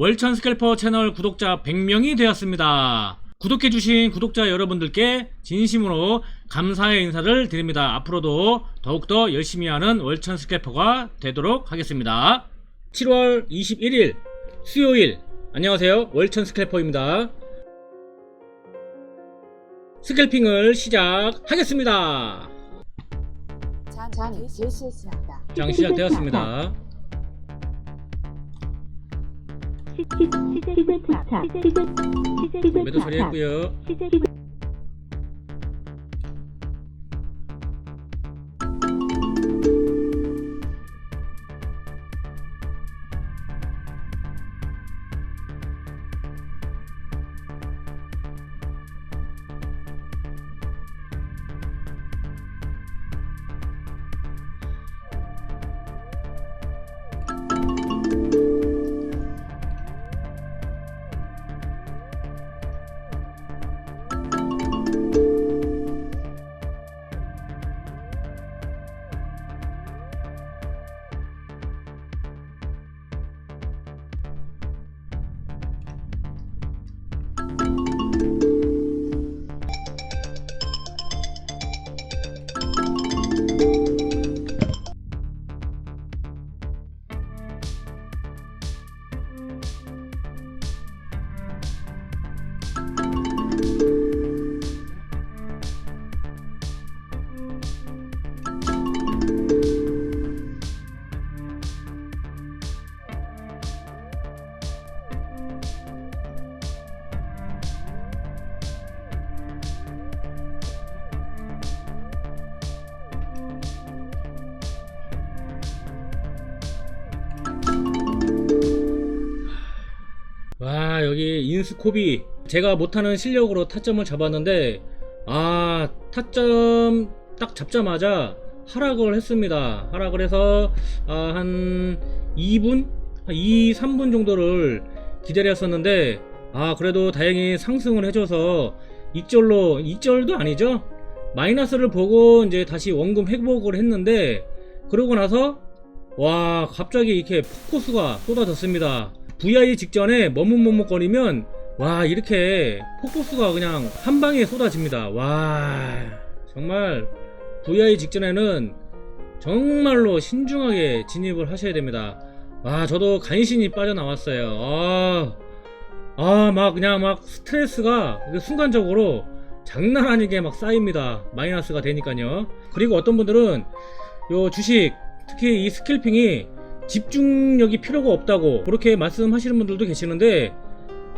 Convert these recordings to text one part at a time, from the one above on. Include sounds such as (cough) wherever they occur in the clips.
월천 스캘퍼 채널 구독자 100명이 되었습니다. 구독해주신 구독자 여러분들께 진심으로 감사의 인사를 드립니다. 앞으로도 더욱더 열심히 하는 월천 스캘퍼가 되도록 하겠습니다. 7월 21일 수요일 안녕하세요 월천 스캘퍼입니다. 스캘핑을 시작하겠습니다. 장, 장 개시했습니다. 장 시작되었습니다. 매도 처리했고요. 와 여기 인스코비 제가 못하는 실력으로 타점을 잡았는데 아 타점 딱 잡자마자 하락을 했습니다. 하락을 해서 아, 한 2분? 한 2, 3분 정도를 기다렸었는데 아 그래도 다행히 상승을 해줘서 이절로 이절도 아니죠? 마이너스를 보고 이제 다시 원금 회복을 했는데 그러고 나서 와 갑자기 이렇게 폭포수가 쏟아졌습니다 VI 직전에 머뭇머뭇거리면 와 이렇게 폭포수가 그냥 한 방에 쏟아집니다. 와 정말 VI 직전에는 정말로 신중하게 진입을 하셔야 됩니다. 와 저도 간신히 빠져나왔어요. 아막 그냥 막 스트레스가 순간적으로 장난 아니게 막 쌓입니다. 마이너스가 되니까요. 그리고 어떤 분들은 요 주식 특히 이 스킬핑이 집중력이 필요가 없다고 그렇게 말씀하시는 분들도 계시는데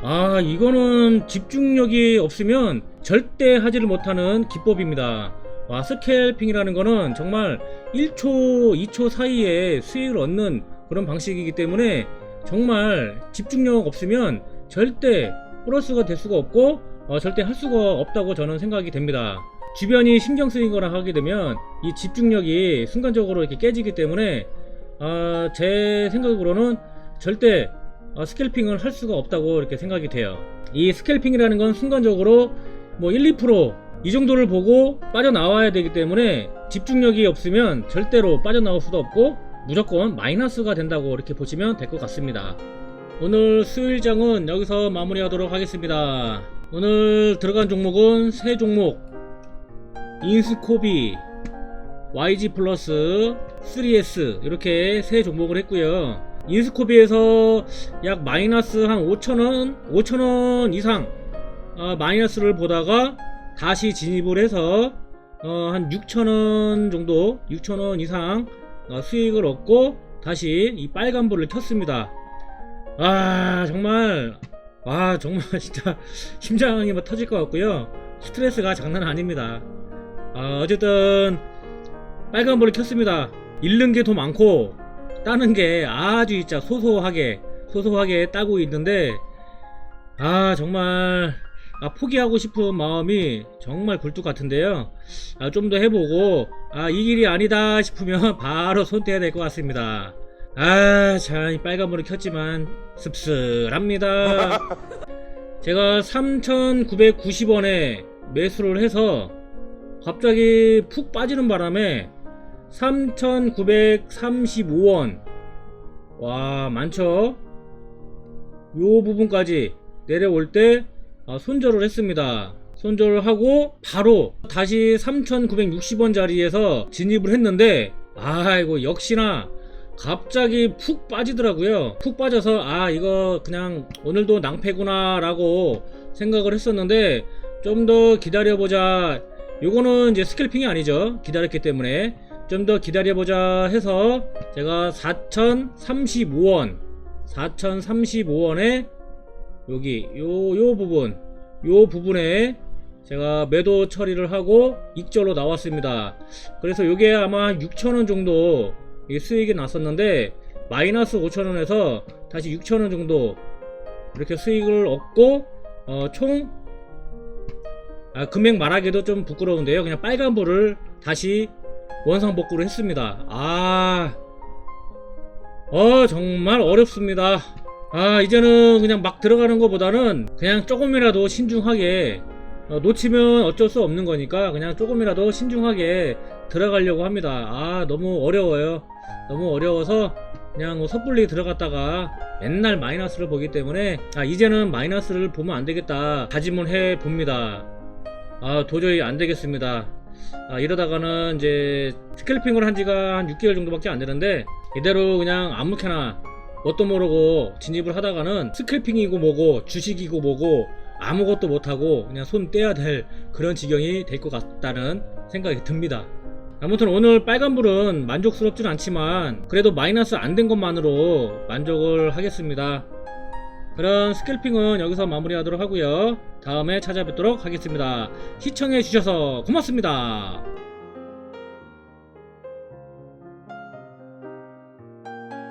아 이거는 집중력이 없으면 절대 하지를 못하는 기법입니다. 와 스캘핑이라는 거는 정말 1초 2초 사이에 수익을 얻는 그런 방식이기 때문에 정말 집중력 없으면 절대 플러스가 될 수가 없고 어, 절대 할 수가 없다고 저는 생각이 됩니다. 주변이 신경 쓰이거나 하게 되면 이 집중력이 순간적으로 이렇게 깨지기 때문에 아, 제 생각으로는 절대 아, 스캘핑을 할 수가 없다고 이렇게 생각이 돼요. 이 스캘핑이라는 건 순간적으로 뭐 1, 2%이 정도를 보고 빠져나와야 되기 때문에 집중력이 없으면 절대로 빠져나올 수도 없고 무조건 마이너스가 된다고 이렇게 보시면 될 것 같습니다. 오늘 수요일장은 여기서 마무리하도록 하겠습니다. 오늘 들어간 종목은 세 종목 인스코비 YG 플러스 3S 이렇게 세 종목을 했고요. 인스코비에서 약 마이너스 한 5천원, 5천원 이상 어, 마이너스를 보다가 다시 진입을 해서 어, 한 6천원 정도, 6천원 이상 어, 수익을 얻고 다시 이 빨간불을 켰습니다. 아 정말 아 정말 (laughs) 진짜 심장이 막 터질 것 같고요. 스트레스가 장난 아닙니다. 아, 어쨌든 빨간불을 켰습니다. 잃는 게 더 많고 따는 게 아주 진짜 소소하게 소소하게 따고 있는데 아 정말 아, 포기하고 싶은 마음이 정말 굴뚝 같은데요. 아, 좀 더 해보고 아, 이 길이 아니다 싶으면 (laughs) 바로 손대야 될 것 같습니다. 아, 참, 이 빨간불을 켰지만 씁쓸합니다. (laughs) 제가 3,990원에 매수를 해서 갑자기 푹 빠지는 바람에 3,935원 와 많죠 요 부분까지 내려올 때 아, 손절을 했습니다. 손절을 하고 바로 다시 3,960원 자리에서 진입을 했는데 아이고 역시나 갑자기 푹 빠지더라고요. 푹 빠져서 아 이거 그냥 오늘도 낭패구나 라고 생각을 했었는데 좀 더 기다려보자. 요거는 이제 스캘핑이 아니죠. 기다렸기 때문에 좀 더 기다려보자 해서 제가 4,035원 4,035원에 여기 요 요 부분 요 부분에 제가 매도 처리를 하고 익절로 나왔습니다. 그래서 요게 아마 6,000원 정도 이 수익이 났었는데 마이너스 5,000원에서 다시 6,000원 정도 이렇게 수익을 얻고 어, 총 아, 금액 말하기도 좀 부끄러운데요. 그냥 빨간불을 다시 원상복구를 했습니다. 아, 어, 정말 어렵습니다. 아, 이제는 그냥 막 들어가는 것보다는 그냥 조금이라도 신중하게 어, 놓치면 어쩔 수 없는 거니까 그냥 조금이라도 신중하게 들어가려고 합니다. 아, 너무 어려워요. 너무 어려워서 그냥 뭐 섣불리 들어갔다가 맨날 마이너스를 보기 때문에 아, 이제는 마이너스를 보면 안 되겠다 다짐을 해 봅니다. 아, 도저히 안 되겠습니다. 아, 이러다가는 이제 스캘핑을 한 지가 한 6개월 정도밖에 안 되는데 이대로 그냥 아무렇게나 뭣도 모르고 진입을 하다가는 스캘핑이고 뭐고 주식이고 뭐고 아무것도 못하고 그냥 손 떼야 될 그런 지경이 될 것 같다는 생각이 듭니다. 아무튼 오늘 빨간불은 만족스럽진 않지만 그래도 마이너스 안 된 것만으로 만족을 하겠습니다. 그럼 스캘핑은 여기서 마무리하도록 하고요. 다음에 찾아뵙도록 하겠습니다. 시청해주셔서 고맙습니다.